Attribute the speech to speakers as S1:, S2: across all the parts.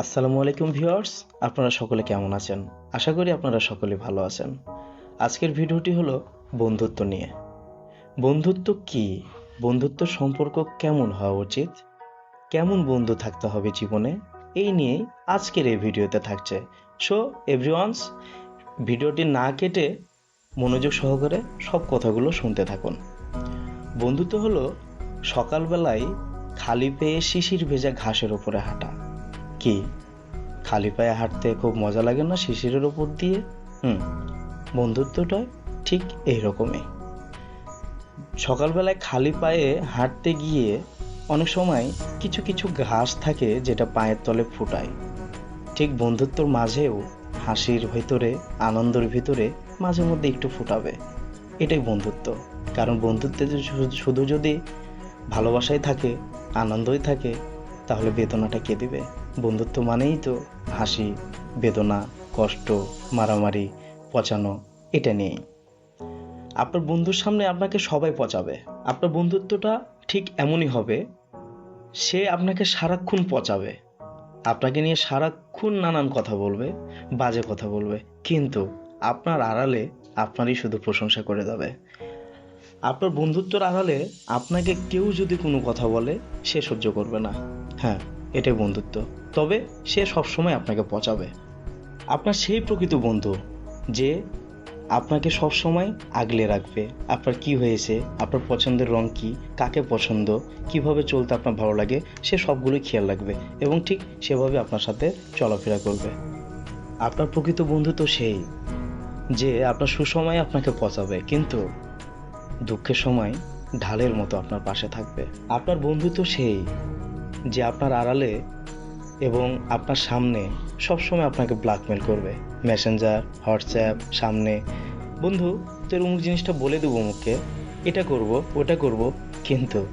S1: আসসালামু আলাইকুম ভিউয়ার্স, আপনারা সকলে কেমন আছেন? আশা করি আপনারা সকলে ভালো আছেন। আজকের ভিডিওটি হলো বন্ধুত্ব নিয়ে। বন্ধুত্ব কি? বন্ধুত্ব সম্পর্ক কেমন হওয়া উচিত? কেমন বন্ধু থাকতে হবে জীবনে? এই নিয়েই আজকের এই ভিডিওতে থাকছে। সো এভরিওয়ানস ভিডিওটি না কেটে মনোযোগ সহকারে সব কথাগুলো শুনতে থাকুন। বন্ধুত্ব হলো সকালবেলায় খালি পেয়ে শিশির ভেজা ঘাসের ওপরে হাঁটা। কি? খালি পায়ে হাঁটতে খুব মজা লাগে না শিশিরের ওপর দিয়ে? হুম বন্ধুত্বটা ঠিক এই রকমই সকালবেলায় খালি পায়ে হাঁটতে গিয়ে অনেক সময় কিছু কিছু ঘাস থাকে যেটা পায়ের তলে ফুটায়। ঠিক বন্ধুত্বর মাঝেও হাসির ভিতরে, আনন্দের ভিতরে মাঝে মধ্যে একটু ফুটাবে। এটাই বন্ধুত্ব। কারণ বন্ধুত্বে শুধু যদি ভালোবাসাই থাকে, আনন্দই থাকে, তাহলে বেদনাটা কে দিবে? বন্ধুত্ব মানেই তো হাসি, বেদনা, কষ্ট, মারামারি, পচানো, এটা নিয়েই। আপনার বন্ধুর সামনে আপনাকে সবাই পচাবে। আপনার বন্ধুত্বটা ঠিক এমনই হবে, সে আপনাকে সারাক্ষণ পচাবে। আপনাকে নিয়ে সারাক্ষণ নানান কথা বলবে, বাজে কথা বলবে, কিন্তু আপনার আড়ালে আপনারই শুধু প্রশংসা করে যাবে আপনার বন্ধুত্বর আড়ালে আপনাকে কেউ যদি কোনো কথা বলে, সে সহ্য করবে না। হ্যাঁ এটাই বন্ধুত্ব। তবে সে সবসময় আপনাকে পচাবে। আপনার সেই প্রকৃত বন্ধু যে আপনাকে সবসময় আগলে রাখবে। আপনার কি হয়েছে? আপনার পছন্দের রং কি? কাকে পছন্দ? কীভাবে চলতে আপনার ভালো লাগে? সে সবগুলোই খেয়াল রাখবে এবং ঠিক সেভাবে আপনার সাথে চলাফেরা করবে। আপনার প্রকৃত বন্ধু তো সেই যে আপনার সুসময়ে আপনাকে পচাবে, কিন্তু দুঃখের সময় ঢালের মতো আপনার পাশে থাকবে। আপনার বন্ধু তো সেই যে আপনার আড়ালে এবং আপনার সামনে সবসময় আপনাকে ব্ল্যাকমেল করবে। মেসেঞ্জার হোয়াটসঅ্যাপ সামনে। বন্ধু, তোর অমুক জিনিসটা বলে দেবো মুখে এটা করব, ওটা করব, কিন্তু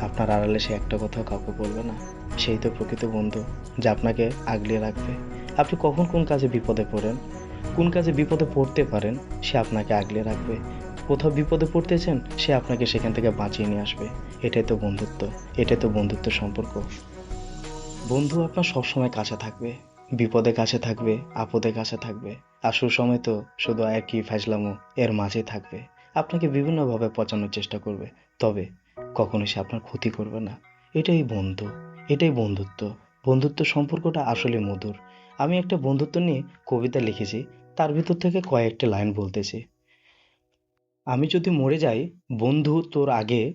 S1: আপনার আড়ালে সে একটা কথাও কাউকে বলবে না। সেই তো প্রকৃত বন্ধু যা আপনাকে আগলে রাখবে। আপনি কখন কোন কাজে বিপদে পড়েন? কোন কাজে বিপদে পড়তে পারেন, সে আপনাকে আগলে রাখবে। কোথাও বিপদে পড়তেছেন, সে আপনাকে সেখান থেকে বাঁচিয়ে নিয়ে আসবে। এটাই তো বন্ধুত্ব, এটাই তো বন্ধুত্বের সম্পর্ক। বন্ধু আপনার সবসময় কাছে থাকবে, বিপদে কাছে থাকবে, আপদে কাছে থাকবে। আর সুসময় তো শুধু একই ফাজলামো, এর মাঝে থাকবে। আপনাকে বিভিন্নভাবে পচানোর চেষ্টা করবে, তবে কখনো সে আপনার ক্ষতি করবে না। এটাই বন্ধু, এটাই বন্ধুত্ব। বন্ধুত্ব সম্পর্কটা আসলে মধুর। আমি একটা বন্ধুত্ব নিয়ে কবিতা লিখেছি, তার ভিতর থেকে কয়েকটা লাইন বলতেছি। আমি যদি মরে যাই, বন্ধু তোর আগে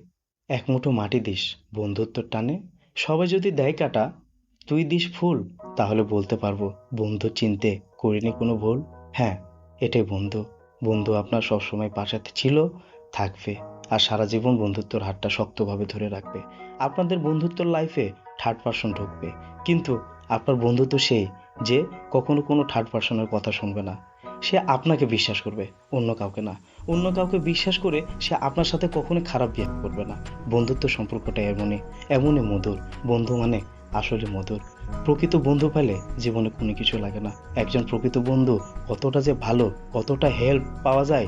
S1: এক মুঠো মাটি দিস, বন্ধুত্বর টানে। সবাই যদি দেয় কাটা, তুই দিস ফুল, তাহলে বলতে পারব, বন্ধু চিনতে করিনি কোনো ভুল। হ্যাঁ এটাই বন্ধু। বন্ধু আপনার সবসময় পাশাতে ছিল, থাকবে, আর সারা জীবন বন্ধুত্বর হাতটা শক্তভাবে ধরে রাখবে। আপনাদের বন্ধুত্বর লাইফে থার্ড পার্সন ঢুকবে। কিন্তু আপনার বন্ধু তো সেই যে কখনো কোনো থার্ড পার্সনের কথা শুনবে না। সে আপনাকে বিশ্বাস করবে, অন্য কাউকে না। অন্য কাউকে বিশ্বাস করে সে আপনার সাথে কখনো খারাপ বিহেভ করবে না। বন্ধুত্ব সম্পর্কটা এমনই এমনই মধুর। বন্ধু মানে আসলে মধুর। প্রকৃত বন্ধু পেলে জীবনে কোনো কিছু লাগে না। একজন প্রকৃত বন্ধু কতটা যে ভালো, কতটা হেল্প পাওয়া যায়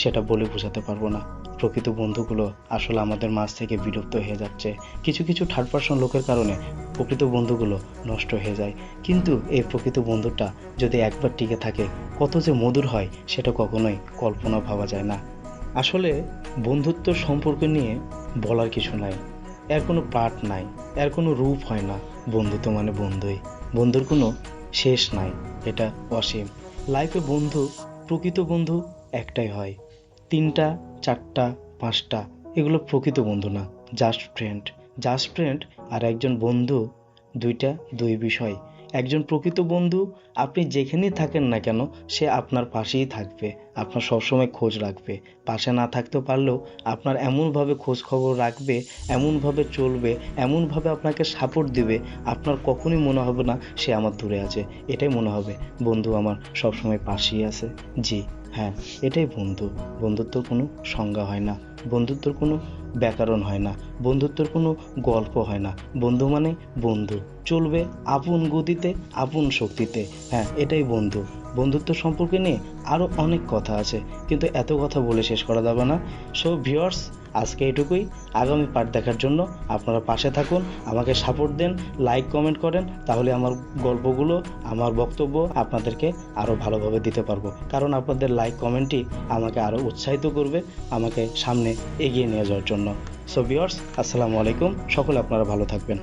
S1: সেটা বলে বোঝাতে পারব না। প্রকৃত বন্ধুগুলো আসলে আমাদের মাঝ থেকে বিলুপ্ত হয়ে যাচ্ছে। কিছু কিছু থার্ড পার্সন লোকের কারণে প্রকৃত বন্ধুগুলো নষ্ট হয়ে যায়। কিন্তু এই প্রকৃত বন্ধুটা যদি একবার টিকে থাকে, কত যে মধুর হয় সেটা কখনোই কল্পনা ভাবা যায় না। আসলে বন্ধুত্ব সম্পর্ক নিয়ে বলার কিছু নাই। এর কোনো পার্ট নাই, এর কোনো রূপ হয় না। বন্ধুত্ব মানে বন্ধুই। বন্ধুর কোনো শেষ নাই, এটা অসীম। লাইফে বন্ধু, প্রকৃত বন্ধু একটাই হয়। তিনটা, চারটা, পাঁচটা, এগুলো প্রকৃত বন্ধু না জাস্ট ফ্রেন্ড জাস্ট ফ্রেন্ড আর একজন বন্ধু, দুইটা দুই বিষয়। একজন প্রকৃত বন্ধু, আপনি যেখানেই থাকেন না কেন, সে আপনার পাশেই থাকবে, আপনার সবসময় খোঁজ রাখবে। পাশে না থাকতে পারলেও আপনার এমনভাবে খোঁজ খবর রাখবে, এমনভাবে চলবে, এমনভাবে আপনাকে সাপোর্ট দিবে, আপনার কখনোই মনে হবে না সে আমার দূরে আছে। এটাই মনে হবে, বন্ধু আমার সবসময় পাশেই আছে। জি। হ্যাঁ এটাই বন্ধু। বন্ধুত্বর কোনো সংজ্ঞা হয় না। বন্ধুত্বর কোনো ব্যাকরণ হয় না। বন্ধুত্বর কোনো গল্প হয় না। বন্ধু মানে বন্ধু। চলবে আপন গতিতে, আপন শক্তিতে। হ্যাঁ এটাই বন্ধু। বন্ধুত্ব সম্পর্কে নিয়ে আরও অনেক কথা আছে। কিন্তু এত কথা বলে শেষ করা যাবে না। সো ভিউয়ার্স আজকে এটুকুই। আগামী পাঠ দেখার জন্য আপনারা পাশে থাকুন, আমাকে সাপোর্ট দেন লাইক কমেন্ট করেন, তাহলে আমার গল্পগুলো, আমার বক্তব্য আপনাদেরকে আরও ভালোভাবে দিতে পারব। কারণ আপনাদের লাইক কমেন্টই আমাকে আরও উৎসাহিত করবে, আমাকে সামনে এগিয়ে নিয়ে যাওয়ার জন্য। সো বিয়ার্স আসসালামু আলাইকুম, সকলে আপনারা ভালো থাকবেন।